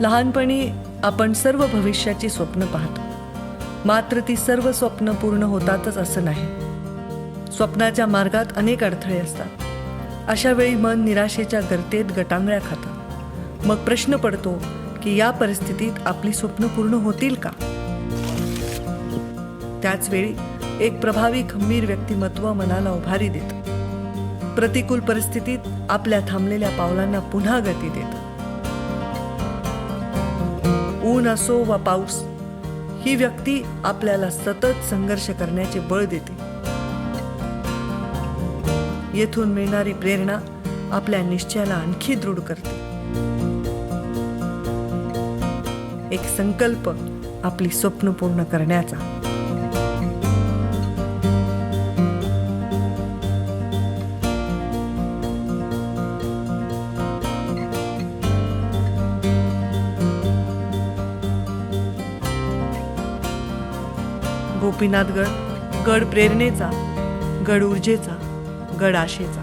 लहानपणी आपण सर्व भविष्याची स्वप्न पाहतो. मात्र ती सर्व स्वप्न पूर्ण होतातच असं नाही. स्वप्नाच्या मार्गात अनेक अडथळे असतात. अशा वेळी मन निराशेच्या गर्तेत गटांगळ्या खातं. मग प्रश्न पडतो की या परिस्थितीत आपली स्वप्न पूर्ण होतील का? त्याच वेळी एक प्रभावी खंबीर व्यक्तिमत्व मनाला उभारी देत. प्रतिकूल परिस्थितीत आपल्या थांबलेल्या पावलांना पुन्हा गती देतं. ऊन असो वा पाऊस ही व्यक्ती आपल्याला सतत संघर्ष करण्याचे बळ देते. येथून मिळणारी प्रेरणा आपल्या निश्चयाला आणखी दृढ करते. एक संकल्प आपली स्वप्न पूर्ण करण्याचा. गोपीनाथगड गड प्रेरणेचा गड ऊर्जेचा गड आशेचा.